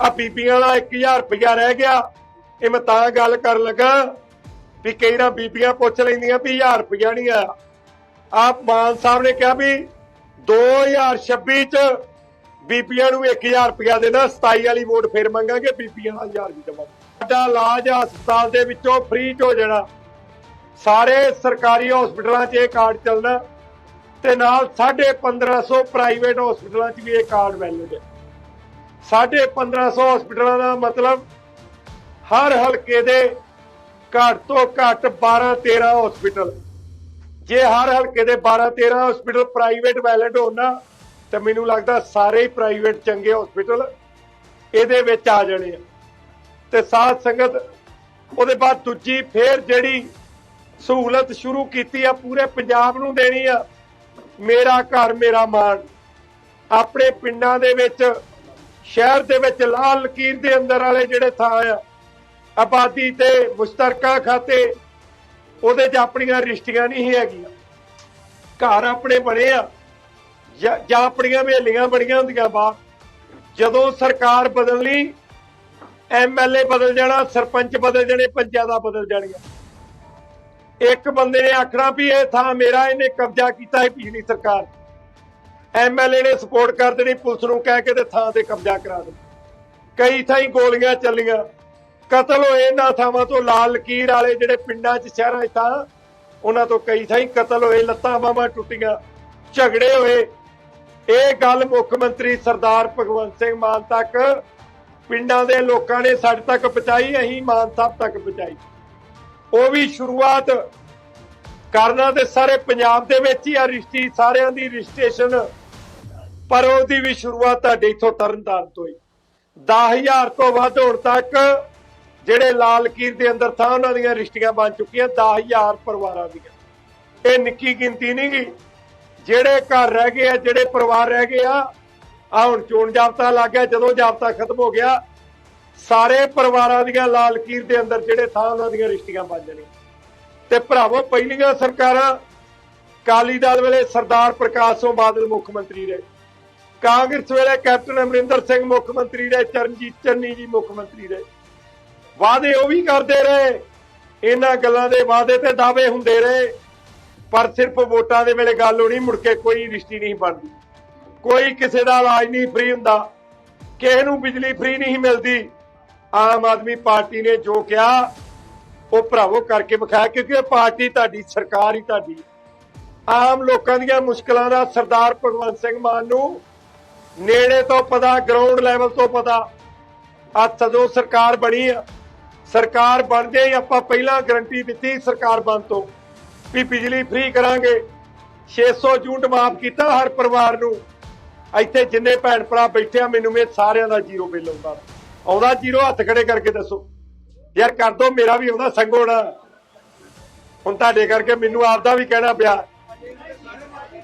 ਆ ਬੀਬੀਆਂ ਦਾ 1000 ਰੁਪਇਆ ਰਹਿ ਗਿਆ। ਇਹ ਮੈਂ ਤਾਂ ਗੱਲ ਕਰਨ ਲੱਗਾ ਵੀ ਕਈ ਨਾ ਬੀਬੀਆਂ ਪੁੱਛ ਲੈਂਦੀਆਂ ਵੀ 1000 ਰੁਪਇਆ ਨਹੀਂ ਆ। ਆਪ ਮਾਨ ਸਾਹਿਬ ਨੇ ਕਿਹਾ ਵੀ 2026 ਚ ਬੀਬੀਆਂ ਨੂੰ 1000 ਰੁਪਇਆ ਦੇਣਾ 27 ਵਾਲੀ ਵੋਟ ਫੇਰ ਮੰਗਾਂਗੇ ਬੀਬੀਆਂ ਦਾ 1000 ਵੀ ਦੇਵਾਂਗੇ ਸਾਡਾ ਇਲਾਜ ਹਸਪਤਾਲ ਦੇ ਵਿੱਚੋਂ ਫ੍ਰੀ ਚ ਹੋ ਜਾਣਾ। ਸਾਰੇ ਸਰਕਾਰੀ ਹਸਪਤਾਲਾਂ 'ਚ ਇਹ ਕਾਰਡ ਚੱਲਣਾ ਤੇ ਨਾਲ 1550 ਪ੍ਰਾਈਵੇਟ ਹਸਪਤਾਲਾਂ 'ਚ ਵੀ ਇਹ ਕਾਰਡ ਵੈਲਿਡ ਹੈ। 1550 ਹਸਪਤਾਲਾਂ ਦਾ ਮਤਲਬ ਹਰ ਹਲਕੇ ਦੇ ਘੱਟ ਤੋਂ ਘੱਟ 12 13 ਹਸਪਤਾਲ ਜੇ ਹਰ ਹਲਕੇ ਦੇ 12 13 ਹਸਪਤਾਲ ਪ੍ਰਾਈਵੇਟ ਵੈਲਿਡ ਹੋਣ ਨਾ, ਤਾਂ ਮੈਨੂੰ ਲੱਗਦਾ ਸਾਰੇ ਹੀ ਪ੍ਰਾਈਵੇਟ ਚੰਗੇ ਹਸਪਤਾਲ ਇਹਦੇ ਵਿੱਚ ਆ ਜਾਣੇ ਆ। ਤੇ ਸਾਥ ਸੰਗਤ, ਉਹਦੇ ਬਾਅਦ ਦੂਜੀ ਫੇਰ ਜਿਹੜੀ ਸਹੂਲਤ ਸ਼ੁਰੂ ਕੀਤੀ ਆ, ਪੂਰੇ ਪੰਜਾਬ ਨੂੰ ਦੇਣੀ ਆ, ਮੇਰਾ ਘਰ, ਮੇਰਾ ਮਾਣ ਆਪਣੇ ਪਿੰਡਾਂ ਦੇ ਵਿੱਚ ਸ਼ਹਿਰ ਦੇ ਵਿੱਚ ਲਾਲ ਲਕੀਰ ਦੇ ਅੰਦਰ ਵਾਲੇ ਜਿਹੜੇ ਥਾਂ ਆ, ਆਬਾਦੀ ਤੇ ਮੁਸ਼ਤਰਕਾ ਖਾਤੇ, ਉਹਦੇ 'ਚ ਆਪਣੀਆਂ ਰਿਸ਼ਤੀਆਂ ਨਹੀਂ ਹੈਗੀਆਂ। ਘਰ ਆਪਣੇ ਬਣੇ ਆ, ਜਾਂ ਜਾਂ ਆਪਣੀਆਂ ਹਵੇਲੀਆਂ ਬਣੀਆਂ ਹੁੰਦੀਆਂ ਬਾਹਰ। ਜਦੋਂ ਸਰਕਾਰ ਬਦਲਣੀ ਐਮਐਲਏ ਬਦਲ ਜਾਣਾ, ਸਰਪੰਚ ਬਦਲ ਜਾਣੇ ਪੰਚਾਇਤਾਂ ਬਦਲ ਜਾਣੀਆਂ। ਇੱਕ ਬੰਦੇ ਨੇ ਆਖਣਾ ਵੀ ਇਹ ਥਾਂ ਮੇਰਾ, ਇਹਨੇ ਕਬਜ਼ਾ ਕੀਤਾ ਹੈ ਪਿਛਲੀ ਸਰਕਾਰ। ਐਮਐਲਏ ਨੇ ਸਪੋਰਟ ਕਰ ਦੇਣੀ, ਪੁਲਿਸ ਨੂੰ ਕਹਿ ਕੇ ਤੇ ਥਾਂ ਤੇ ਕਬਜ਼ਾ ਕਰਾ ਦੇ ਕਈ ਥਾਈਂ ਗੋਲੀਆਂ ਚੱਲੀਆਂ। ਕਤਲ ਹੋਏ ਇਹਨਾਂ ਥਾਵਾਂ ਤੋਂ ਲਾਲ ਲਕੀਰ ਵਾਲੇ ਜਿਹੜੇ ਪਿੰਡਾਂ 'ਚ, ਸ਼ਹਿਰਾਂ 'ਚ ਤਾਂ ਉਹਨਾਂ ਤੋਂ ਕਈ ਥਾਈਂ ਕਤਲ ਹੋਏ, ਲੱਤਾਂ ਬਾਹਾਂ ਟੁੱਟੀਆਂ, ਝਗੜੇ ਹੋਏ। ਇਹ ਗੱਲ ਮੁੱਖ ਮੰਤਰੀ ਸਰਦਾਰ ਭਗਵੰਤ ਸਿੰਘ ਮਾਨ ਤੱਕ, ਪਿੰਡਾਂ ਦੇ ਲੋਕਾਂ ਨੇ ਸਾਡੇ ਤੱਕ ਪਹੁੰਚਾਈ, ਅਸੀਂ ਮਾਨ ਸਾਹਿਬ ਤੱਕ ਪਹੁੰਚਾਈ। ਉਹ ਵੀ ਸ਼ੁਰੂਆਤ ਕਰਨਾ ਤੇ ਸਾਰੇ ਪੰਜਾਬ ਦੇ ਵਿੱਚ ਹੀ ਆ, ਰਿਸ਼ਤੀ ਸਾਰਿਆਂ ਦੀ, ਰਜਿਸਟ੍ਰੇਸ਼ਨ ਪਰ ਉਹਦੀ ਵੀ ਸ਼ੁਰੂਆਤ ਤੁਹਾਡੇ ਇਥੋਂ ਤਰਨਤਾਰਨ ਤੋਂ ਹੀ। 10000 ਤੋਂ ਵੱਧ ਹੁਣ ਤੱਕ ਜਿਹੜੇ ਲਾਲ ਕੀਰ ਦੇ ਅੰਦਰ ਥਾਂ ਉਹਨਾਂ ਦੀਆਂ ਰਿਸ਼ਤੀਆਂ ਬਣ ਚੁੱਕੀਆਂ 10000 ਪਰਿਵਾਰਾਂ ਦੀਆਂ। ਇਹ ਨਿੱਕੀ ਗਿਣਤੀ ਨਹੀਂ ਗੀ। ਜਿਹੜੇ ਘਰ ਰਹਿ ਗਏ ਆ, ਜਿਹੜੇ ਪਰਿਵਾਰ ਰਹਿ ਗਏ ਆ ਆ ਹੁਣ ਚੋਣ ਜਾਬਤਾ ਲੱਗ ਗਿਆ, ਜਦੋਂ ਜਾਬਤਾ ਖਤਮ ਹੋ ਗਿਆ, ਸਾਰੇ ਪਰਿਵਾਰਾਂ ਦੀਆਂ ਲਾਲ ਕੀਰ ਦੇ ਅੰਦਰ ਜਿਹੜੇ ਥਾਂ ਉਹਨਾਂ ਦੀਆਂ ਰਿਸ਼ਤੀਆਂ ਬਣ ਜਾਣੀਆਂ। ਤੇ ਭਰਾਵੋ, ਪਹਿਲੀਆਂ ਸਰਕਾਰਾਂ ਕਾਲੀ ਦਲ ਵੇਲੇ ਸਰਦਾਰ ਪ੍ਰਕਾਸ਼ ਸਿੰਘ ਬਾਦਲ ਮੁੱਖ ਮੰਤਰੀ ਰਹੇ। ਕਾਂਗਰਸ ਵੇਲੇ ਕੈਪਟਨ ਅਮਰਿੰਦਰ ਸਿੰਘ ਮੁੱਖ ਮੰਤਰੀ ਰਹੇ, ਚਰਨਜੀਤ ਚੰਨੀ ਜੀ ਮੁੱਖ ਮੰਤਰੀ ਰਹੇ। ਵਾਅਦੇ ਉਹ ਵੀ ਕਰਦੇ ਰਹੇ, ਇਹਨਾਂ ਗੱਲਾਂ ਦੇ ਵਾਅਦੇ ਤੇ ਦਾਅਵੇ ਹੁੰਦੇ ਰਹੇ, ਪਰ ਸਿਰਫ ਵੋਟਾਂ ਦੇ ਵੇਲੇ ਗੱਲ ਹੋਣੀ, ਮੁੜ ਕੇ ਕੋਈ ਰਿਸ਼ਤੀ ਨਹੀਂ ਬਣਦੀ। ਕੋਈ ਕਿਸੇ ਦਾ ਇਲਾਜ ਨਹੀਂ ਫ੍ਰੀ ਹੁੰਦਾ, ਕਿਸੇ ਨੂੰ ਬਿਜਲੀ ਫ੍ਰੀ ਨਹੀਂ ਮਿਲਦੀ। ਆਮ ਆਦਮੀ ਪਾਰਟੀ ਨੇ ਜੋ ਕਿਹਾ, ਉਹ ਭਰਾਵੋ ਕਰਕੇ ਵਿਖਾਇਆ, ਕਿਉਂਕਿ ਇਹ ਪਾਰਟੀ ਤੁਹਾਡੀ, ਸਰਕਾਰ ਹੀ ਤੁਹਾਡੀ। ਆਮ ਲੋਕਾਂ ਦੀਆਂ ਮੁਸ਼ਕਲਾਂ ਦਾ ਸਰਦਾਰ ਭਗਵੰਤ ਸਿੰਘ ਮਾਨ ਨੂੰ ਨੇੜੇ ਤੋਂ ਪਤਾ ਗਰਾਊਂਡ ਲੈਵਲ ਤੋਂ ਪਤਾ। ਆ ਜਦੋਂ ਸਰਕਾਰ ਬਣੀ ਆ। ਸਰਕਾਰ ਬਣਦੇ ਹੀ ਆਪਾਂ ਪਹਿਲਾਂ ਗਰੰਟੀ ਦਿੱਤੀ ਸਰਕਾਰ ਬਣ ਤੋਂ ਵੀ ਬਿਜਲੀ ਫ੍ਰੀ ਕਰਾਂਗੇ। 600 ਯੂਨਿਟ ਮਾਫ ਕੀਤਾ ਹਰ ਪਰਿਵਾਰ ਨੂੰ। ਇੱਥੇ ਜਿੰਨੇ ਭੈਣ ਭਰਾ ਬੈਠੇ ਆ, ਮੈਨੂੰ ਇਹ ਸਾਰਿਆਂ ਦਾ ਜ਼ੀਰੋ ਬਿੱਲ ਆਉਂਦਾ। ਆਉਂਦਾ ਜ਼ੀਰੋ ਹੱਥ ਖੜੇ ਕਰਕੇ ਦੱਸੋ। ਯਾਰ ਕਰ ਦੋ, ਮੇਰਾ ਵੀ ਆਉਂਦਾ ਸੰਗੋਣਾ ਹੁਣ ਤੁਹਾਡੇ ਕਰਕੇ ਮੈਨੂੰ ਆਪਦਾ ਵੀ ਕਹਿਣਾ ਪਿਆ।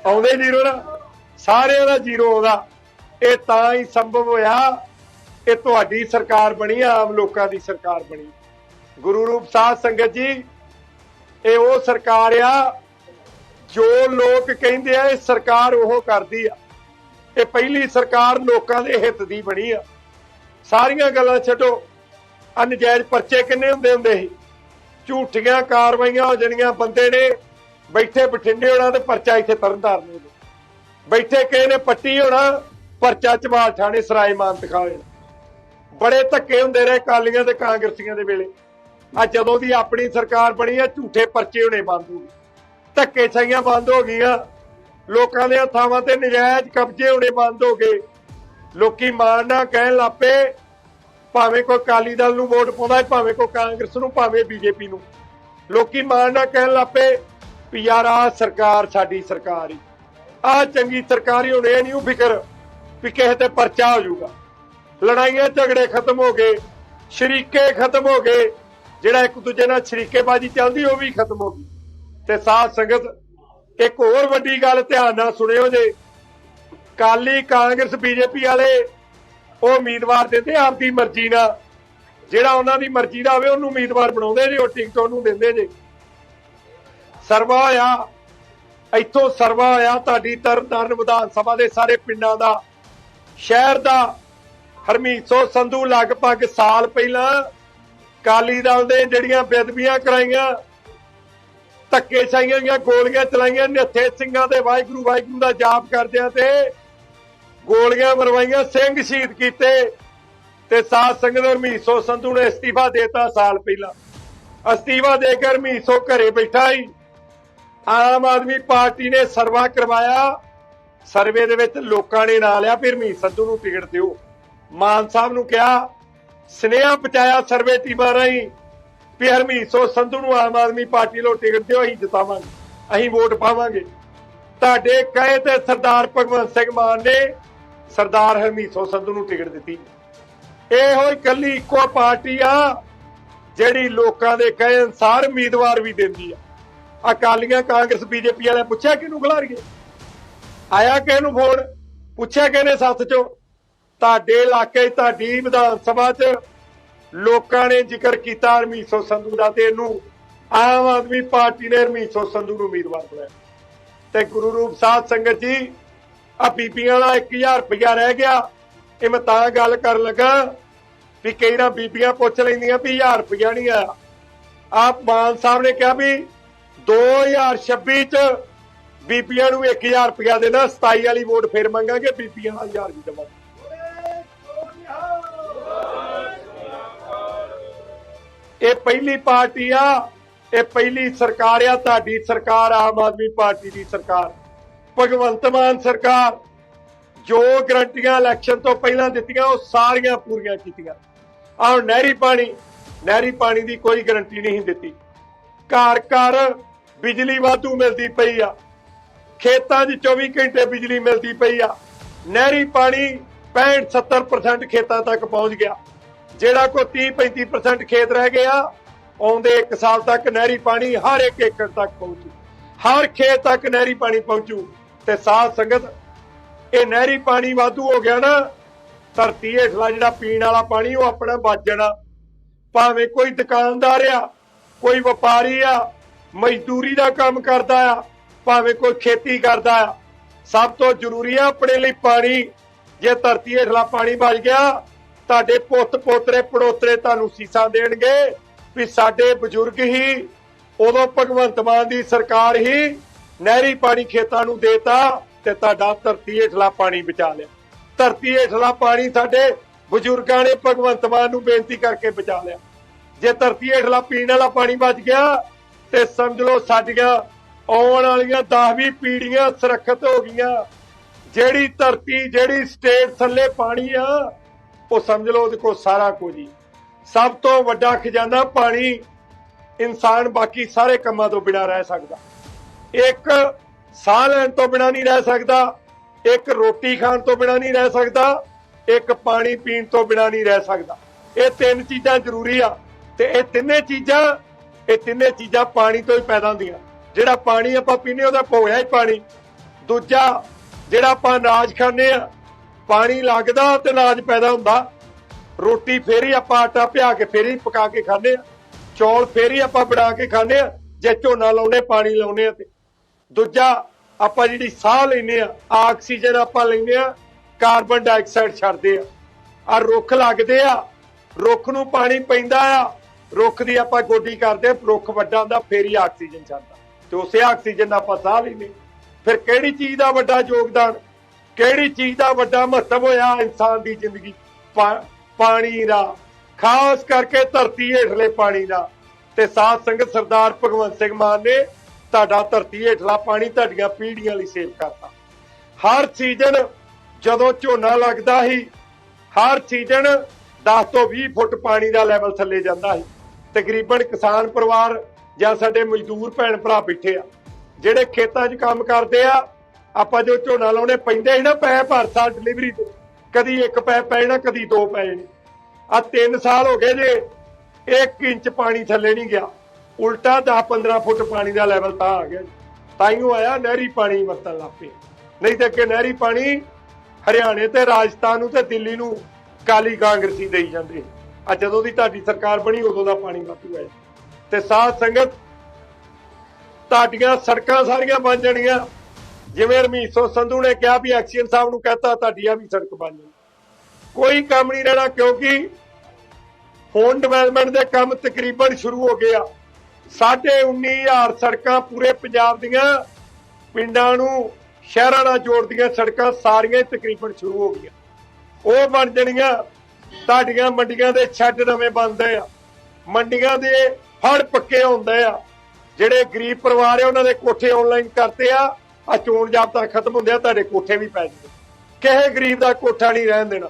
ਆਉਂਦੇ ਜ਼ੀਰੋ ਨਾ ਸਾਰਿਆਂ ਦਾ ਜ਼ੀਰੋ ਆਉਂਦਾ। ਇਹ ਤਾਂ ਹੀ ਸੰਭਵ ਹੋਇਆ ਇਹ ਤੁਹਾਡੀ ਸਰਕਾਰ ਬਣੀ ਆਮ ਲੋਕਾਂ ਦੀ ਸਰਕਾਰ ਬਣੀ। ਗੁਰੂ ਰੂਪ ਸਾਧ ਸੰਗਤ ਜੀ, ਇਹ ਉਹ ਸਰਕਾਰ ਆ, ਜੋ ਲੋਕ ਕਹਿੰਦੇ ਆ, ਇਹ ਸਰਕਾਰ ਉਹ ਕਰਦੀ ਆ। ਇਹ ਪਹਿਲੀ ਸਰਕਾਰ ਲੋਕਾਂ ਦੇ ਹਿੱਤ ਦੀ ਬਣੀ ਆ। ਸਾਰੀਆਂ ਗੱਲਾਂ ਛੱਡੋ ਆ ਪਰਚੇ ਕਿੰਨੇ ਹੁੰਦੇ ਹੁੰਦੇ ਸੀ? ਝੂਠੀਆਂ ਕਾਰਵਾਈਆਂ ਹੋ ਜਣੀਆਂ ਬੰਦੇ ਨੇ, ਬੈਠੇ ਬਠਿੰਡੇ ਹੋਣਾ ਤੇ ਪਰਚਾ ਇੱਥੇ ਤਰਨਤਾਰਨ ਨੂੰ ਬੈਠੇ ਕਿਸੇ ਨੇ ਪੱਟੀ ਹੋਣਾ ਪਰਚਾ ਚਮਾਲ ਥਾਣੇ ਸਰਾਏ ਮਾਨ ਦਿਖਾਵੇ ਬੜੇ ਧੱਕੇ ਹੁੰਦੇ ਰਹੇ ਕਾਲੀਆਂ ਤੇ ਕਾਂਗਰਸੀਆਂ ਦੇ ਵੇਲੇ। ਆ ਜਦੋਂ ਦੀ ਆਪਣੀ ਸਰਕਾਰ ਬਣੀ ਆ ਝੂਠੇ ਪਰਚੇ ਹੋਣੇ ਬੰਦ ਹੋ ਗਏ। ਧੱਕੇ ਛਾਈਆਂ ਬੰਦ ਹੋ ਗਈਆਂ। ਲੋਕਾਂ ਦੇ ਥਾਵਾਂ ਤੇ ਨਜਾਇਜ਼ ਕਬਜ਼ੇ ਹੋਣੇ ਬੰਦ ਹੋ ਗਏ। ਲੋਕੀ ਮਾਣ ਨਾ ਕਹਿਣ ਲੱਪੇ ਭਾਵੇਂ ਕੋਈ ਕਾਲੀ ਦਲ ਨੂੰ ਵੋਟ ਪਾਉਂਦਾ ਹੈ, ਭਾਵੇਂ ਕੋਈ ਕਾਂਗਰਸ ਨੂੰ ਭਾਵੇਂ ਬੀਜੇਪੀ ਨੂੰ। ਲੋਕੀ ਮਾਣ ਨਾ ਕਹਿਣ ਲੱਪੇ ਵੀ ਯਾਰ ਆਹ ਸਰਕਾਰ ਸਾਡੀ ਸਰਕਾਰ ਹੀ ਆਹ ਚੰਗੀ ਸਰਕਾਰ ਹੀ ਹੁਣ ਇਹ ਨਹੀਂ ਫਿਕਰ ਵੀ ਕਿਸੇ ਤੇ ਪਰਚਾ ਹੋ ਜਾਊਗਾ। ਲੜਾਈਆਂ ਝਗੜੇ ਖਤਮ ਹੋ ਗਏ, ਸ਼ਰੀਕੇ ਖਤਮ ਹੋ ਗਏ, ਜਿਹੜਾ ਇੱਕ ਦੂਜੇ ਨਾਲ ਸ਼ਰੀਕੇਬਾਜ਼ੀ ਚੱਲਦੀ, ਉਹ ਵੀ ਖਤਮ ਹੋ ਗਈ। ਤੇ ਸਾਧ ਸੰਗਤ, ਇੱਕ ਹੋਰ ਵੱਡੀ ਗੱਲ ਧਿਆਨ ਨਾਲ ਸੁਣਿਓ ਜੇ। ਕਾਲੀ ਕਾਂਗਰਸ, ਬੀਜੇਪੀ ਵਾਲੇ, ਉਹ ਉਮੀਦਵਾਰ ਦਿੰਦੇ ਆਪਦੀ ਮਰਜ਼ੀ ਨਾਲ। ਜਿਹੜਾ ਉਹਨਾਂ ਦੀ ਮਰਜ਼ੀ ਦਾ ਹੋਵੇ, ਉਹਨੂੰ ਉਮੀਦਵਾਰ ਬਣਾਉਂਦੇ ਜੇ, ਉਹ ਟਿਕਟ ਉਹਨੂੰ ਦਿੰਦੇ ਜੇ। ਸਰਵਾ ਹੋਇਆ ਇੱਥੋਂ ਸਰਵਾ ਹੋਇਆ ਤੁਹਾਡੀ ਤਰਨਤਾਰਨ ਵਿਧਾਨ ਸਭਾ ਦੇ ਸਾਰੇ ਪਿੰਡਾਂ ਦਾ। ਸ਼ਹਿਰ ਦਾ ਹਰਮੀਤ ਸੋ ਸੰਧੂ ਲਗਭਗ ਸਾਲ ਪਹਿਲਾਂ ਕਾਲੀ ਦਲ ਦੇ ਜਿਹੜੀਆਂ ਬੇਦਬੀਆਂ ਕਰਾਈਆਂ, ਧੱਕੇ ਛਾਈਆਂ ਦੀਆਂ ਗੋਲੀਆਂ ਚਲਾਈਆਂ ਨਿਹੱਥੇ ਸਿੰਘਾਂ ਦੇ ਵਾਹਿਗੁਰੂ ਵਾਹਿਗੁਰੂ ਦਾ ਜਾਪ ਕਰਦਿਆਂ ਤੇ ਗੋਲੀਆਂ ਮਰਵਾਈਆਂ, ਸਿੰਘ ਸ਼ਹੀਦ ਕੀਤੇ ਤੇ ਸਾਧ ਸੰਗਤ ਹਰਮੀਤ ਸੋ ਸੰਧੂ ਨੇ ਅਸਤੀਫਾ ਦੇਤਾ ਸਾਲ ਪਹਿਲਾਂ। ਅਸਤੀਫਾ ਦੇ ਕੇ ਹਰਮੀਤ ਸੋ ਘਰੇ ਬੈਠਾ ਹੀ ਆਮ ਆਦਮੀ ਪਾਰਟੀ ਨੇ ਸਰਵਾ ਕਰਵਾਇਆ। ਸਰਵੇ ਦੇ ਵਿੱਚ ਲੋਕਾਂ ਨੇ ਨਾਂ ਲਿਆ, ਫਿਰ ਹਰਮੀਤ ਸੰਧੂ ਨੂੰ ਟਿਕਟ ਦਿਓ। ਮਾਨ ਸਾਹਿਬ ਨੂੰ ਕਿਹਾ, ਸਨੇਹਾ ਪਹੁੰਚਾਇਆ ਸਰਵੇ ਟੀਮਾਂ ਰਾਹੀਂ, ਵੀ ਹਰਮੀਤ ਸੰਧੂ ਨੂੰ ਆਮ ਆਦਮੀ ਪਾਰਟੀ ਲੋ ਟਿਕਟ ਦਿਓ, ਅਸੀਂ ਜਿਤਾਵਾਂਗੇ, ਅਸੀਂ ਵੋਟ ਪਾਵਾਂਗੇ। ਤੁਹਾਡੇ ਕਹੇ ਤੇ ਸਰਦਾਰ ਭਗਵੰਤ ਸਿੰਘ ਮਾਨ ਨੇ ਸਰਦਾਰ ਹਰਮੀਤ ਸੰਧੂ ਨੂੰ ਟਿਕਟ ਦਿੱਤੀ। ਇਹੋ ਹੀ ਕੱਲੀ ਇੱਕੋ ਪਾਰਟੀ ਆ, ਜਿਹੜੀ ਲੋਕਾਂ ਦੇ ਕਹੇ ਅਨਸਾਰ ਉਮੀਦਵਾਰ ਵੀ ਦਿੰਦੀ ਆ। ਅਕਾਲੀਆਂ ਕਾਂਗਰਸ, ਬੀਜੇਪੀ ਵਾਲਿਆਂ ਪੁੱਛਿਆ ਕਿਹਨੂੰ ਖਿਲਾਰੀਏ? ਆਇਆ ਕਿਸੇ ਨੂੰ ਫੋਨ? ਪੁੱਛਿਆ ਕਿਹਨੇ ਸੱਤ ਚੋਂ? ਤੁਹਾਡੇ ਇਲਾਕੇ, ਤੁਹਾਡੀ ਵਿਧਾਨ ਸਭਾ 'ਚ ਲੋਕਾਂ ਨੇ ਜ਼ਿਕਰ ਕੀਤਾ ਹਰਮੀਤ ਸੰਧੂ ਦਾ ਤੇ ਇਹਨੂੰ ਆਮ ਆਦਮੀ ਪਾਰਟੀ ਨੇ ਹਰਮੀਤ ਸੰਧੂ ਨੂੰ ਉਮੀਦਵਾਰ ਬਣਾਇਆ। ਤੇ ਗੁਰੂ ਰੂਪ ਸਾਧ ਸੰਗਤ ਜੀ ਆ ਬੀਬੀਆਂ ਵਾਲਾ 1000 ਰੁਪਇਆ ਰਹਿ ਗਿਆ। ਇਹ ਮੈਂ ਤਾਂ ਗੱਲ ਕਰਨ ਲੱਗਾ ਵੀ ਕਈ ਨਾ ਬੀਬੀਆਂ ਪੁੱਛ ਲੈਂਦੀਆਂ ਵੀ 1000 ਰੁਪਇਆ ਨਹੀਂ ਆਇਆ। ਆਪ ਮਾਨ ਸਾਹਿਬ ਨੇ ਕਿਹਾ ਵੀ 2026 ਚ ਬੀਬੀਆਂ ਨੂੰ 1000 ਰੁਪਇਆ ਦੇਣਾ 27 ਵਾਲੀ ਵੋਟ ਫੇਰ ਮੰਗਾਂਗੇ ਬੀਬੀਆਂ ਦਾ 1000 ਵੀ ਦੇਵਾਂਗੇ। ਇਹ ਪਹਿਲੀ ਪਾਰਟੀ ਆ, ਇਹ ਪਹਿਲੀ ਸਰਕਾਰ ਆ, ਤੁਹਾਡੀ ਸਰਕਾਰ, ਆਮ ਆਦਮੀ ਪਾਰਟੀ ਦੀ ਸਰਕਾਰ। ਭਗਵੰਤ ਮਾਨ ਸਰਕਾਰ, ਜੋ ਗਰੰਟੀਆਂ ਇਲੈਕਸ਼ਨ ਤੋਂ ਪਹਿਲਾਂ ਦਿੱਤੀਆਂ, ਉਹ ਸਾਰੀਆਂ ਪੂਰੀਆਂ ਕੀਤੀਆਂ। ਆਹ ਨਹਿਰੀ ਪਾਣੀ ਨਹਿਰੀ ਪਾਣੀ ਦੀ ਕੋਈ ਗਰੰਟੀ ਨਹੀਂ ਦਿੱਤੀ। ਘਰ ਘਰ ਬਿਜਲੀ ਵਾਧੂ ਮਿਲਦੀ ਪਈ ਆ। ਖੇਤਾਂ 'ਚ 24 ਘੰਟੇ ਬਿਜਲੀ ਮਿਲਦੀ ਪਈ ਆ। ਨਹਿਰੀ ਪਾਣੀ 65 70% ਖੇਤਾਂ ਤੱਕ ਪਹੁੰਚ ਗਿਆ। ਜਿਹੜਾ ਕੋ 30 35% ਖੇਤ ਰਹਿ ਗਿਆ, ਆਉਂਦੇ 1 ਸਾਲ ਤੱਕ ਨਹਿਰੀ ਪਾਣੀ ਹਰ ਇੱਕ ਏਕੜ ਤੱਕ ਪਹੁੰਚੂ। ਹਰ ਖੇਤ ਤੱਕ ਨਹਿਰੀ ਪਾਣੀ ਪਹੁੰਚੂ। ਤੇ ਸਾਧ ਸੰਗਤ, ਇਹ ਨਹਿਰੀ ਪਾਣੀ ਵਾਧੂ ਹੋ ਗਿਆ ਨਾ, ਧਰਤੀ ਹੇਠਲਾ ਜਿਹੜਾ ਪੀਣ ਵਾਲਾ ਪਾਣੀ, ਉਹ ਆਪਣਾ ਬਚ ਜਾਣਾ। ਭਾਵੇਂ ਕੋਈ ਦੁਕਾਨਦਾਰ ਆ, ਕੋਈ ਵਪਾਰੀ ਆ, ਮਜ਼ਦੂਰੀ ਦਾ ਕੰਮ ਕਰਦਾ ਆ ਭਾਵੇਂ ਕੋਈ ਖੇਤੀ ਕਰਦਾ, ਸਭ ਤੋਂ ਜ਼ਰੂਰੀ ਆ ਆਪਣੇ ਲਈ ਪਾਣੀ। ਜੇ ਧਰਤੀ ਹੇਠਲਾ ਪਾਣੀ ਬਚ ਗਿਆ, ਤੁਹਾਡੇ ਪੁੱਤ ਪੋਤਰੇ ਪੜੋਤਰੇ ਤੁਹਾਨੂੰ ਸੀਸਾਂ ਦੇਣਗੇ ਵੀ ਸਾਡੇ ਬਜ਼ੁਰਗ ਹੀ ਉਦੋਂ ਭਗਵੰਤ ਮਾਨ ਦੀ ਸਰਕਾਰ ਹੀ ਨਹਿਰੀ ਪਾਣੀ ਖੇਤਾਂ ਨੂੰ ਦੇਤਾ ਤੇ ਤੁਹਾਡਾ ਧਰਤੀ ਹੇਠਲਾ ਪਾਣੀ ਬਚਾ ਲਿਆ। ਧਰਤੀ ਹੇਠਲਾ ਪਾਣੀ ਸਾਡੇ ਬਜ਼ੁਰਗਾਂ ਨੇ ਭਗਵੰਤ ਮਾਨ ਨੂੰ ਬੇਨਤੀ ਕਰਕੇ ਬਚਾ ਲਿਆ। ਜੇ ਧਰਤੀ ਹੇਠਲਾ ਪੀਣ ਵਾਲਾ ਪਾਣੀ ਬਚ ਗਿਆ ਤੇ ਸਮਝ ਲਓ ਸਾਡੀਆਂ ਆਉਣ ਵਾਲੀਆਂ 10-20 ਪੀੜ੍ਹੀਆਂ ਸੁਰੱਖਿਅਤ ਹੋ ਗਈਆਂ। ਜਿਹੜੀ ਧਰਤੀ, ਜਿਹੜੀ ਸਟੇਟ ਥੱਲੇ ਪਾਣੀ ਆ, ਉਹ ਸਮਝ ਲਓ ਉਹਦੇ ਕੋਲ ਸਾਰਾ ਕੁਝ ਹੀ। ਸਭ ਤੋਂ ਵੱਡਾ ਖਜ਼ਾਨਾ ਪਾਣੀ ਇਨਸਾਨ ਬਾਕੀ ਸਾਰੇ ਕੰਮਾਂ ਤੋਂ ਬਿਨਾਂ ਰਹਿ ਸਕਦਾ। ਇੱਕ ਸਾਹ ਲੈਣ ਤੋਂ ਬਿਨਾਂ ਨਹੀਂ ਰਹਿ ਸਕਦਾ, ਇੱਕ ਰੋਟੀ ਖਾਣ ਤੋਂ ਬਿਨਾਂ ਨਹੀਂ ਰਹਿ ਸਕਦਾ, ਇੱਕ ਪਾਣੀ ਪੀਣ ਤੋਂ ਬਿਨਾਂ ਨਹੀਂ ਰਹਿ ਸਕਦਾ। ਇਹ ਤਿੰਨ ਚੀਜ਼ਾਂ ਜ਼ਰੂਰੀ ਆ ਤੇ ਇਹ ਤਿੰਨੇ ਚੀਜ਼ਾਂ, ਇਹ ਤਿੰਨੇ ਚੀਜ਼ਾਂ ਪਾਣੀ ਤੋਂ ਹੀ ਪੈਦਾ ਹੁੰਦੀਆਂ। ਜਿਹੜਾ ਪਾਣੀ ਆਪਾਂ ਪੀਨੇ ਉਹਦਾ ਭੋਇਆ ਹੀ ਪਾਣੀ। ਦੂਜਾ, ਜਿਹੜਾ ਆਪਾਂ ਅਨਾਜ ਖਾਂਦੇ ਆ ਪਾਣੀ ਲੱਗਦਾ ਤੇ ਅਨਾਜ ਪੈਦਾ ਹੁੰਦਾ। ਰੋਟੀ ਫੇਰ ਹੀ ਆਪਾਂ ਆਟਾ ਭਿਆ ਕੇ ਫੇਰ ਹੀ ਪਕਾ ਕੇ ਖਾਂਦੇ ਆ ਚੌਲ ਫੇਰ ਹੀ ਆਪਾਂ ਬਣਾ ਕੇ ਖਾਂਦੇ ਆ ਜੇ ਝੋਨਾ ਲਾਉਨੇ ਪਾਣੀ ਲਾਉਨੇ ਆ ਤੇ। ਦੂਜਾ, ਆਪਾਂ ਜਿਹੜੀ ਸਾਹ ਲੈਨੇ ਆ ਆਕਸੀਜਨ ਆਪਾਂ ਲੈਨੇ ਆ ਕਾਰਬਨ ਡਾਈਆਕਸਾਈਡ ਛੱਡਦੇ ਆ ਆ ਰੁੱਖ ਲੱਗਦੇ ਆ, ਰੁੱਖ ਨੂੰ ਪਾਣੀ ਪੈਂਦਾ ਆ, ਰੁੱਖ ਦੀ ਆਪਾਂ ਗੋਡੀ ਕਰਦੇ ਆ ਰੁੱਖ ਵੱਡਾ ਹੁੰਦਾ, ਫੇਰ ਹੀ ਆਕਸੀਜਨ ਛੱਡਦਾ। ਤੇ ਉਸੇ ਆਕਸੀਜਨ ਨਾਲ ਆਪਾਂ ਸਾਹ ਲੈਨੇ ਫਿਰ ਕਿਹੜੀ ਚੀਜ਼ ਦਾ ਵੱਡਾ ਯੋਗਦਾਨ? ਕਿਹੜੀ ਚੀਜ਼ ਦਾ ਵੱਡਾ ਮਹੱਤਵ ਹੋਇਆ ਇਨਸਾਨ ਦੀ ਜ਼ਿੰਦਗੀ? ਪਾਣੀ ਦਾ। ਖਾਸ ਕਰਕੇ ਧਰਤੀ ਹੇਠਲੇ ਪਾਣੀ ਦਾ। ਤੇ ਸਾਧ ਸੰਗਤ ਸਰਦਾਰ ਭਗਵੰਤ ਸਿੰਘ ਮਾਨ ਨੇ ਤੁਹਾਡਾ ਧਰਤੀ ਹੇਠਲਾ ਪਾਣੀ ਤੁਹਾਡੀਆਂ ਪੀੜ੍ਹੀਆਂ ਲਈ ਸੇਵ ਕਰਤਾ। ਹਰ ਸੀਜ਼ਨ ਜਦੋਂ ਝੋਨਾ ਲੱਗਦਾ ਸੀ, ਹਰ ਸੀਜ਼ਨ 10 ਤੋਂ 20 ਫੁੱਟ ਪਾਣੀ ਦਾ ਲੈਵਲ ਥੱਲੇ ਜਾਂਦਾ ਸੀ। ਤਕਰੀਬਨ ਕਿਸਾਨ ਪਰਿਵਾਰ ਜਾਂ ਸਾਡੇ ਮਜ਼ਦੂਰ ਭੈਣ ਭਰਾ ਬੈਠੇ ਆ, ਜਿਹੜੇ ਖੇਤਾਂ 'ਚ ਕੰਮ ਕਰਦੇ ਆ, ਆਪਾਂ ਜੋ ਝੋਨਾ ਲਾਉਣੇ ਪੈਂਦੇ ਸੀ ਨਾ ਪੈ ਸਾਲ ਡਿਲੀਵਰੀ ਤੇ, ਕਦੀ ਇੱਕ ਪੈ ਪੈਣਾ ਕਦੀ ਦੋ ਪੈ ਜਾਣੇ। ਆ 3 ਸਾਲ ਹੋ ਗਏ ਜੇ 1 ਇੰਚ ਪਾਣੀ ਥੱਲੇ ਨਹੀਂ ਗਿਆ। ਉਲਟਾ 10-15 ਫੁੱਟ ਪਾਣੀ ਦਾ ਲੈਵਲ ਤਾਂ ਆ ਗਿਆ ਤਾਈਓ ਆਇਆ ਨਹਿਰੀ ਪਾਣੀ ਵਰਤਣ ਲੱਗ ਨਹੀਂ ਤੇ ਕਿ ਨਹਿਰੀ ਪਾਣੀ ਹਰਿਆਣੇ ਤੇ ਰਾਜਸਥਾਨ ਨੂੰ ਤੇ ਦਿੱਲੀ ਨੂੰ ਕਾਲੀ ਕਾਂਗਰਸੀ ਦੇਈ ਜਾਂਦੇ ਆ ਜਦੋਂ ਦੀ ਤੁਹਾਡੀ ਸਰਕਾਰ ਬਣੀ, ਉਦੋਂ ਦਾ ਪਾਣੀ ਵਾਧੂ ਆਇਆ। ਤੇ ਸਾਧ ਸੰਗਤ, ਤੁਹਾਡੀਆਂ ਸੜਕਾਂ ਸਾਰੀਆਂ ਬਣ ਜਾਣੀਆਂ। ਜਿਵੇਂ ਰਮੀਤ ਸੰਧੂ ਨੇ ਕਿਹਾ ਵੀ ਐਕਸੀਅਨ ਸਾਹਿਬ ਨੂੰ ਕਹਤਾ, ਤੁਹਾਡੀਆਂ ਵੀ ਸੜਕ ਬਣ ਜਾਣੀ। ਕੋਈ ਕੰਮ ਨਹੀਂ ਰਹਿਣਾ ਕਿਉਂਕਿ ਹੁਣ ਡਿਵੈਲਪਮੈਂਟ ਦੇ ਕੰਮ ਤਕਰੀਬਨ ਸ਼ੁਰੂ ਹੋ ਗਏ ਆ। 19000 ਸੜਕਾਂ ਪੂਰੇ ਪੰਜਾਬ ਦੀਆਂ, ਪਿੰਡਾਂ ਨੂੰ, ਸ਼ਹਿਰਾਂ ਨਾਲ ਜੋੜਦੀਆਂ ਸੜਕਾਂ ਸਾਰੀਆਂ ਤਕਰੀਬਨ ਸ਼ੁਰੂ ਹੋ ਗਈਆਂ। ਉਹ ਬਣ ਜਾਣੀਆਂ, ਤੁਹਾਡੀਆਂ ਮੰਡੀਆਂ ਦੇ ਛੱਡ ਨਵੇਂ ਬਣਦੇ ਆ। ਮੰਡੀਆਂ ਦੇ ਹੜ ਪੱਕੇ ਹੁੰਦੇ ਆ। ਜਿਹੜੇ ਗਰੀਬ ਪਰਿਵਾਰ ਆ, ਉਹਨਾਂ ਦੇ ਕੋਠੇ ਆਨਲਾਈਨ ਕਰਤੇ ਆ। ਆ ਚੋਣ ਜਾਬਤਾ ਖਤਮ ਹੁੰਦੇ ਆ, ਤੁਹਾਡੇ ਕੋਠੇ ਵੀ ਪੈ ਜਾਣਗੇ। ਕਿਸੇ ਗਰੀਬ ਦਾ ਕੋਠਾ ਨਹੀਂ ਰਹਿਣ ਦੇਣਾ।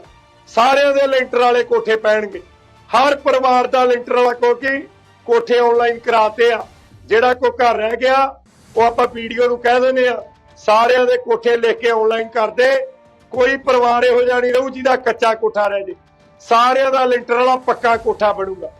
ਸਾਰਿਆਂ ਦੇ ਲੈਂਟਰ ਵਾਲੇ ਕੋਠੇ ਪੈਣਗੇ। ਹਰ ਪਰਿਵਾਰ ਦਾ ਲੈਂਟਰ ਵਾਲਾ ਕਿਉਂਕਿ ਕੋਠੇ ਆਨਲਾਈਨ ਕਰਾਤੇ ਆ। ਜਿਹੜਾ ਕੋਈ ਘਰ ਰਹਿ ਗਿਆ, ਉਹ ਆਪਾਂ ਵੀਡੀਓ ਨੂੰ ਕਹਿ ਦਿੰਦੇ ਆ, ਸਾਰਿਆਂ ਦੇ ਕੋਠੇ ਲਿਖ ਕੇ ਆਨਲਾਈਨ ਕਰਦੇ। ਕੋਈ ਪਰਿਵਾਰ ਇਹੋ ਜਿਹਾ ਨਹੀਂ ਰਹੂ ਜਿਹਦਾ ਕੱਚਾ ਕੋਠਾ ਰਹਿ ਜੇ। ਸਾਰਿਆਂ ਦਾ ਲੈਂਟਰ ਵਾਲਾ ਪੱਕਾ ਕੋਠਾ ਬਣੂਗਾ।